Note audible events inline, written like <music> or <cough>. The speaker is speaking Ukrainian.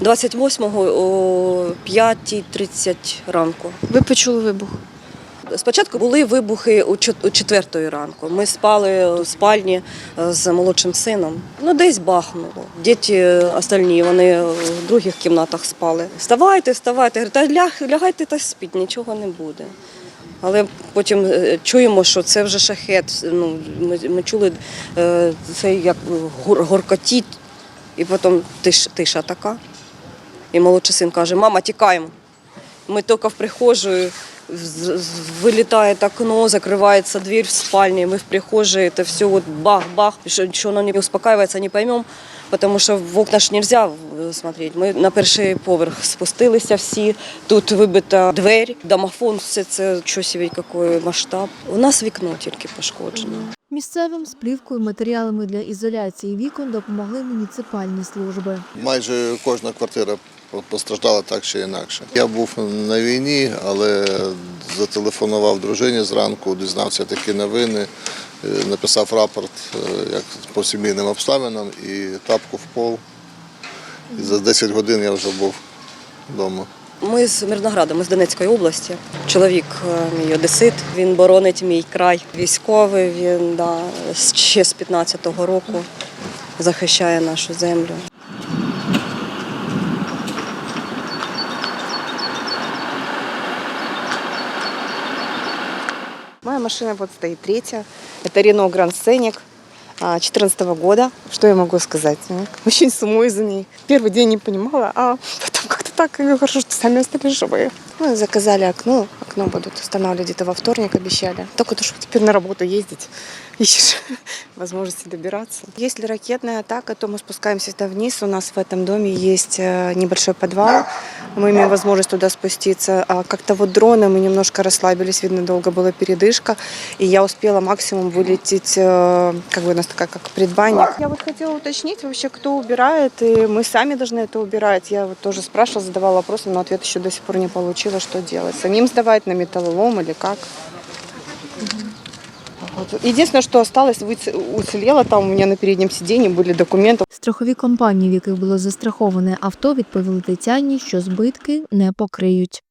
«28-го о 5.30 ранку. Ви почули вибух? Спочатку були вибухи у о 4 ранку. Ми спали у спальні е, з молодшим сином. Ну, десь бахнуло. Діти остальні, вони в других кімнатах спали. Вставайте, вставайте. Та лягайте та спіть, нічого не буде. Але потім е, чуємо, що це вже шахет. Ну, ми, ми чули е, це як гур, горкотіть, і потім тиш, тиша така. І молодший син каже: мама, тікаємо. Ми тільки в з- вилітає окно, закривається двір в спальні, ми в прихожей, це все вот бах-бах, що, воно не успокаивается, не поймемо, тому що в ж нельзя е, смотреть. Ми на перший поверх спустилися всі, тут вибита двері, домофон, все це щось який масштаб. У нас вікно тільки пошкоджено. Місцевим з плівкою, матеріалами для ізоляції вікон допомогли муніципальні служби. Майже кожна квартира постраждала так чи інакше. Я був на війні, але зателефонував дружині зранку, дізнався такі новини, е, написав рапорт е, як по сімейним обставинам і тапку в пол. І за 10 годин я вже був вдома. Ми з Мирнограда, ми з Донецької області. Чоловік е, мій одесит, він боронить мій край. Військовий, він да, ще з 15-го року захищає нашу землю. Моя машина вот стоит третья. Это Рено Гранд Сценик 2014 года. Что я могу сказать? Ну, Очень сумой за ней. Первый день не понимала, а потом как-то так и хорошо, что сами остались живые. Мы заказали окно. Окно будут устанавливать где-то во вторник, обещали. Только то, что теперь на работу ездить, <laughs> ищешь <laughs> возможности добираться. Если ракетная атака, то мы спускаемся сюда вниз. У нас в этом доме есть э, небольшой подвал. Мы имеем возможность туда спуститься. А как-то вот дроны мы немножко расслабились, видно, долго была передышка. И я успела максимум вылететь, э, как бы у нас такая как предбанник. Я вот хотела уточнить вообще, кто убирает, и мы сами должны это убирать. Я вот тоже спрашивала, задавала вопросы, но ответ еще до сих пор не получила, что делать. Самим сдавать на металлолом или как? Вот. Единственное, что осталось, выц- уцелело там у меня на переднем сиденье были документы. Страхові компанії, в яких було застраховане авто, відповіли Тетяні, що збитки не покриють.